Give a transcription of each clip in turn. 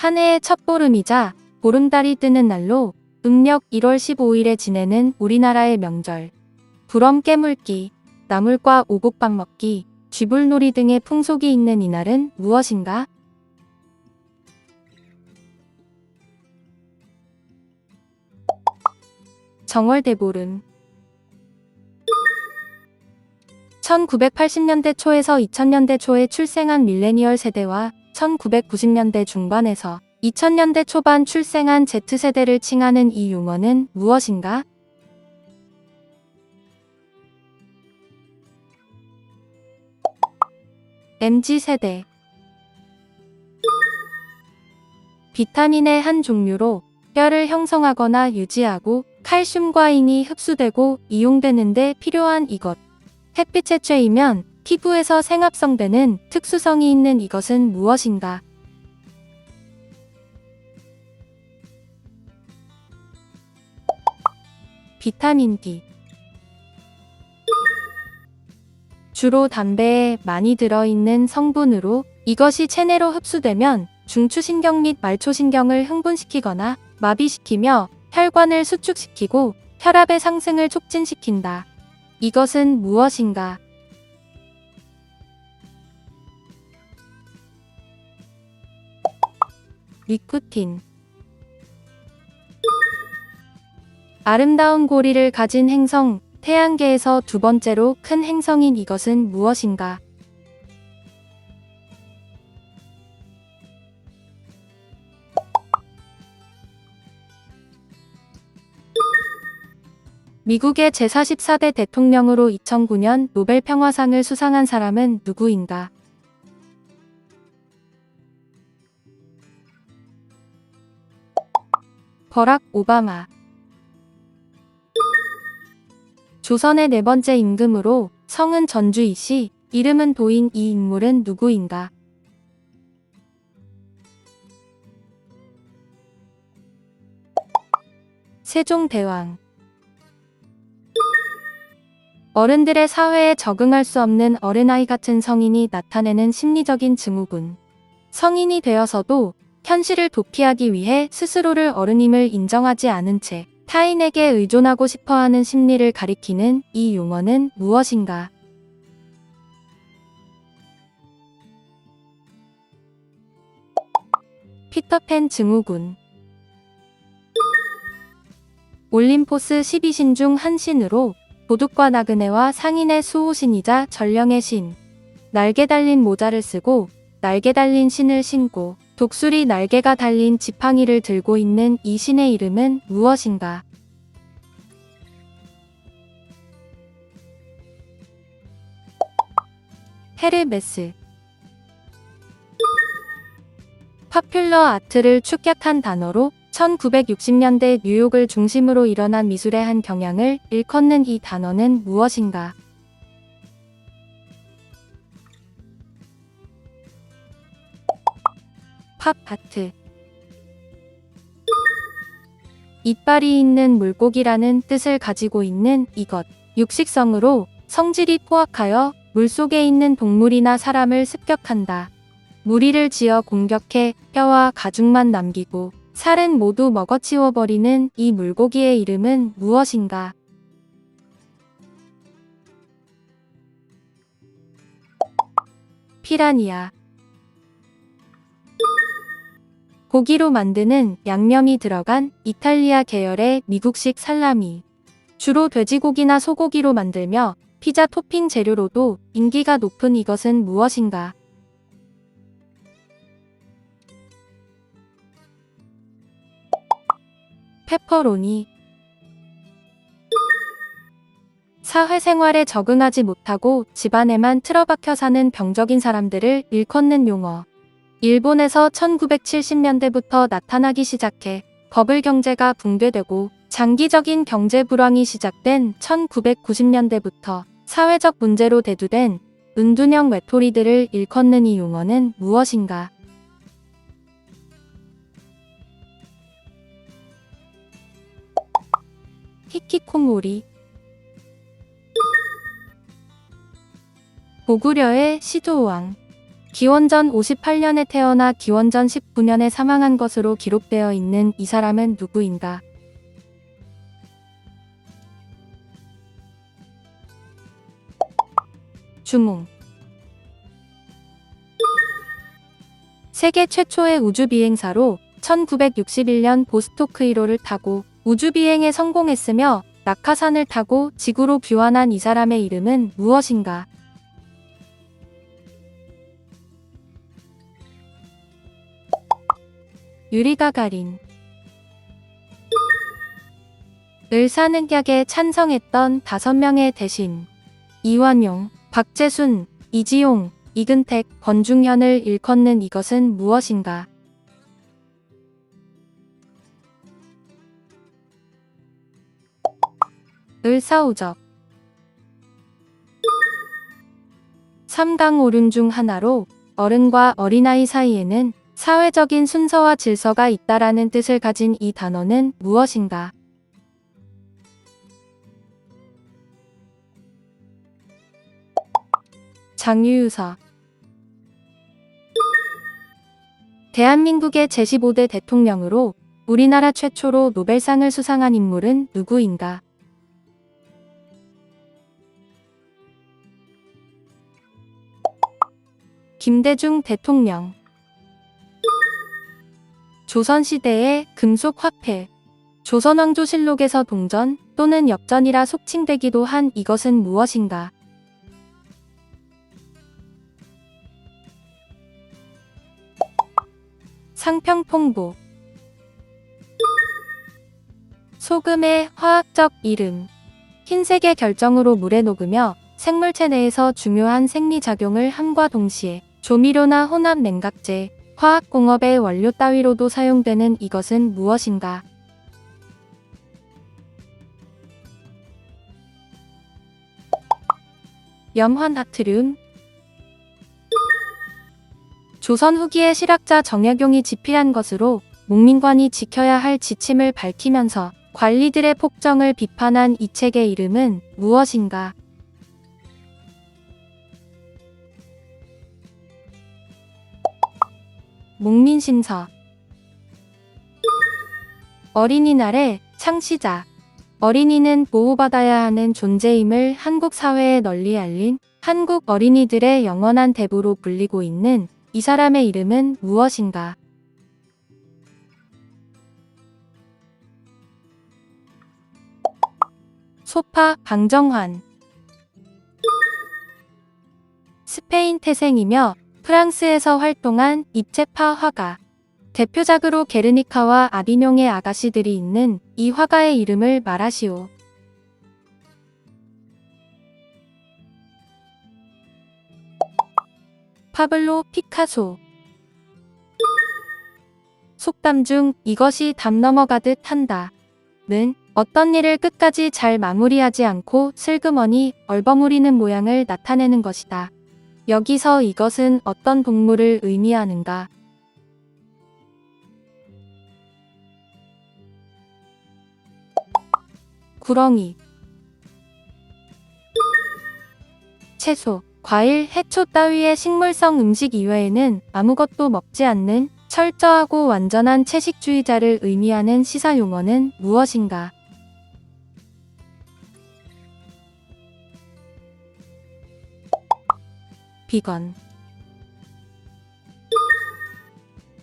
한 해의 첫 보름이자 보름달이 뜨는 날로 음력 1월 15일에 지내는 우리나라의 명절. 부럼 깨물기, 나물과 오곡밥 먹기, 쥐불놀이 등의 풍속이 있는 이날은 무엇인가? 정월대보름 1980년대 초에서 2000년대 초에 출생한 밀레니얼 세대와 1990년대 중반에서 2000년대 초반 출생한 Z세대를 칭하는 이 용어는 무엇인가? MZ세대 비타민의 한 종류로 뼈를 형성하거나 유지하고 칼슘과 인이 흡수되고 이용되는데 필요한 이것. 햇빛에 쬐이면 피부에서 생합성되는 특수성이 있는 이것은 무엇인가? 비타민 D. 주로 담배에 많이 들어있는 성분으로 이것이 체내로 흡수되면 중추신경 및 말초신경을 흥분시키거나 마비시키며 혈관을 수축시키고 혈압의 상승을 촉진시킨다. 이것은 무엇인가? 리쿠틴 아름다운 고리를 가진 행성, 태양계에서 두 번째로 큰 행성인 이것은 무엇인가? 미국의 제44대 대통령으로 2009년 노벨 평화상을 수상한 사람은 누구인가? 버락 오바마 조선의 네 번째 임금으로 성은 전주이 씨, 이름은 도인 이 인물은 누구인가? 세종대왕 어른들의 사회에 적응할 수 없는 어린아이 같은 성인이 나타내는 심리적인 증후군. 성인이 되어서도 현실을 도피하기 위해 스스로를 어른임을 인정하지 않은 채 타인에게 의존하고 싶어 하는 심리를 가리키는 이 용어는 무엇인가? 피터팬 증후군 올림포스 12신 중 한 신으로 도둑과 나그네와 상인의 수호신이자 전령의 신. 날개 달린 모자를 쓰고 날개 달린 신을 신고 독수리 날개가 달린 지팡이를 들고 있는 이 신의 이름은 무엇인가? 헤르메스 파퓰러 아트를 축약한 단어로 1960년대 뉴욕을 중심으로 일어난 미술의 한 경향을 일컫는 이 단어는 무엇인가? 팝 아트 이빨이 있는 물고기라는 뜻을 가지고 있는 이것. 육식성으로 성질이 포악하여 물속에 있는 동물이나 사람을 습격한다. 무리를 지어 공격해 뼈와 가죽만 남기고 살은 모두 먹어치워버리는 이 물고기의 이름은 무엇인가? 피라니아 고기로 만드는 양념이 들어간 이탈리아 계열의 미국식 살라미. 주로 돼지고기나 소고기로 만들며 피자 토핑 재료로도 인기가 높은 이것은 무엇인가? 페퍼로니 사회생활에 적응하지 못하고 집안에만 틀어박혀 사는 병적인 사람들을 일컫는 용어. 일본에서 1970년대부터 나타나기 시작해 버블 경제가 붕괴되고 장기적인 경제 불황이 시작된 1990년대부터 사회적 문제로 대두된 은둔형 외톨이들을 일컫는 이 용어는 무엇인가? 히키코모리 고구려의 시조왕 기원전 58년에 태어나 기원전 19년에 사망한 것으로 기록되어 있는 이 사람은 누구인가? 주몽 세계 최초의 우주비행사로 1961년 보스토크 1호를 타고 우주비행에 성공했으며 낙하산을 타고 지구로 귀환한 이 사람의 이름은 무엇인가? 유리 가가린 을사늑약에 찬성했던 다섯 명의 대신 이완용, 박재순, 이지용, 이근택, 권중현을 일컫는 이것은 무엇인가? 을사오적 삼강 오륜 중 하나로 어른과 어린아이 사이에는 사회적인 순서와 질서가 있다라는 뜻을 가진 이 단어는 무엇인가? 장유유서 대한민국의 제15대 대통령으로 우리나라 최초로 노벨상을 수상한 인물은 누구인가? 김대중 대통령 조선시대의 금속 화폐. 조선왕조실록에서 동전 또는 역전이라 속칭되기도 한 이것은 무엇인가? 상평통보 소금의 화학적 이름. 흰색의 결정으로 물에 녹으며 생물체 내에서 중요한 생리작용을 함과 동시에 조미료나 혼합 냉각제, 화학공업의 원료 따위로도 사용되는 이것은 무엇인가? 염화나트륨 조선 후기의 실학자 정약용이 집필한 것으로 목민관이 지켜야 할 지침을 밝히면서 관리들의 폭정을 비판한 이 책의 이름은 무엇인가? 목민심서 어린이날의 창시자. 어린이는 보호받아야 하는 존재임을 한국 사회에 널리 알린 한국 어린이들의 영원한 대부로 불리고 있는 이 사람의 이름은 무엇인가? 소파 방정환. 스페인 태생이며 프랑스에서 활동한 입체파 화가 대표작으로 게르니카와 아비뇽의 아가씨들이 있는 이 화가의 이름을 말하시오. 파블로 피카소 속담 중 이것이 담 넘어가듯 한다. 는 어떤 일을 끝까지 잘 마무리하지 않고 슬그머니 얼버무리는 모양을 나타내는 것이다. 여기서 이것은 어떤 동물을 의미하는가? 구렁이 채소, 과일, 해초 따위의 식물성 음식 이외에는 아무것도 먹지 않는 철저하고 완전한 채식주의자를 의미하는 시사 용어는 무엇인가? 비건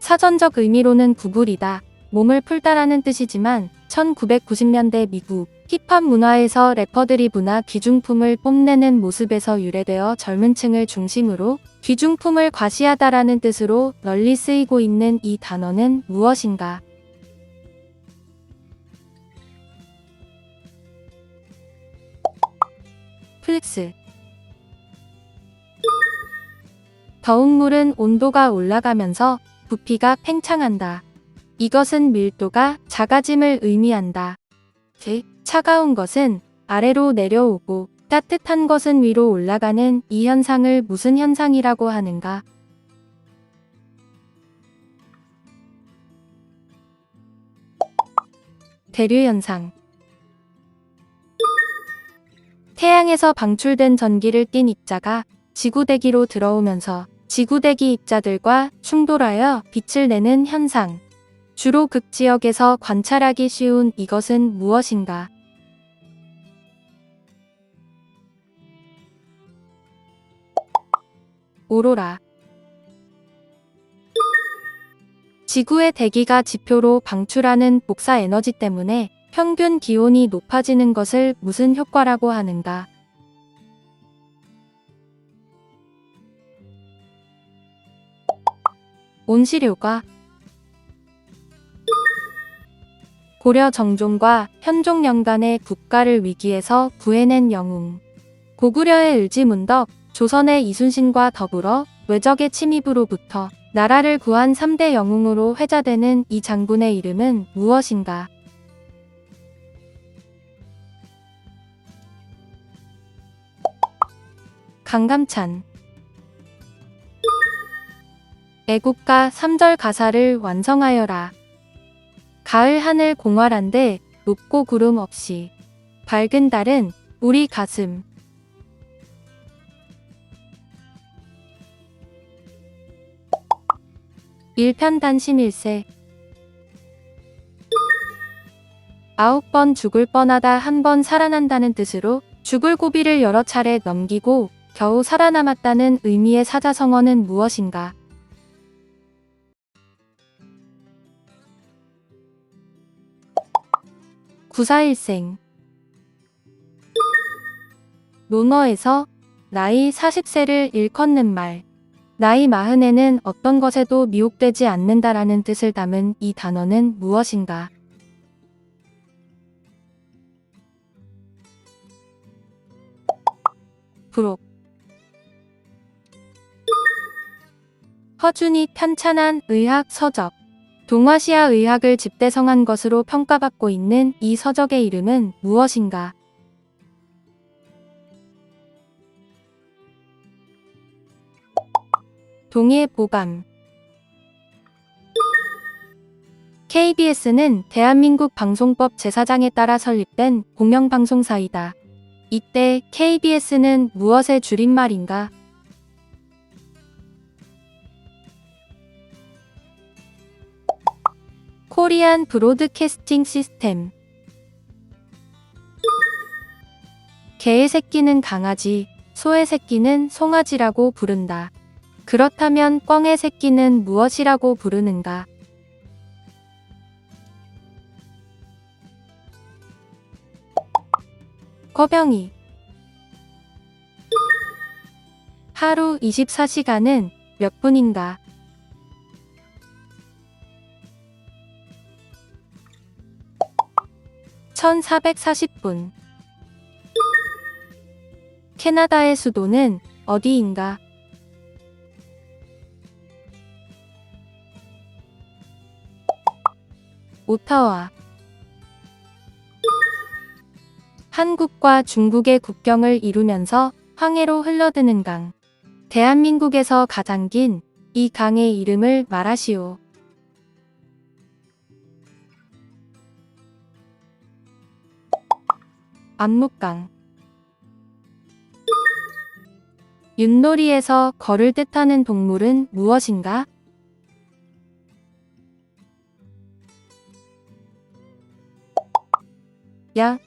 사전적 의미로는 구불이다. 몸을 풀다라는 뜻이지만 1990년대 미국 힙합 문화에서 래퍼들이 문화 귀중품을 뽐내는 모습에서 유래되어 젊은 층을 중심으로 귀중품을 과시하다라는 뜻으로 널리 쓰이고 있는 이 단어는 무엇인가? 플렉스 더운 물은 온도가 올라가면서 부피가 팽창한다. 이것은 밀도가 작아짐을 의미한다. 즉, 차가운 것은 아래로 내려오고 따뜻한 것은 위로 올라가는 이 현상을 무슨 현상이라고 하는가? 대류 현상. 태양에서 방출된 전기를 띤 입자가 지구 대기로 들어오면서 지구대기 입자들과 충돌하여 빛을 내는 현상. 주로 극지역에서 관찰하기 쉬운 이것은 무엇인가? 오로라. 지구의 대기가 지표로 방출하는 복사 에너지 때문에 평균 기온이 높아지는 것을 무슨 효과라고 하는가? 온실효과 고려 정종과 현종 연간의 국가를 위기에서 구해낸 영웅. 고구려의 을지문덕, 조선의 이순신과 더불어 외적의 침입으로부터 나라를 구한 3대 영웅으로 회자되는 이 장군의 이름은 무엇인가? 강감찬 애국가 3절 가사를 완성하여라. 가을 하늘 공활한데 높고 구름 없이 밝은 달은 우리 가슴 일편단심일세 아홉 번 죽을 뻔하다 한 번 살아난다는 뜻으로 죽을 고비를 여러 차례 넘기고 겨우 살아남았다는 의미의 사자성어는 무엇인가? 구사일생. 논어에서 나이 40세를 일컫는 말. 나이 마흔에는 어떤 것에도 미혹되지 않는다라는 뜻을 담은 이 단어는 무엇인가? 부록. 허준이 편찬한 의학 서적 동아시아 의학을 집대성한 것으로 평가받고 있는 이 서적의 이름은 무엇인가? 동해 보감 KBS는 대한민국 방송법 제4장에 따라 설립된 공영방송사이다. 이때 KBS는 무엇의 줄임말인가? 코리안 브로드캐스팅 시스템 개의 새끼는 강아지, 소의 새끼는 송아지라고 부른다. 그렇다면 꿩의 새끼는 무엇이라고 부르는가? 거병이 하루 24시간은 몇 분인가? (1440분) 캐나다의 수도는 어디인가? 오타와 한국과 중국의 국경을 이루면서 황해로 흘러드는 강. 대한민국에서 가장 긴 이 강의 이름을 말하시오. 압록강. 윷놀이에서 걸을 뜻하는 동물은 무엇인가? 야,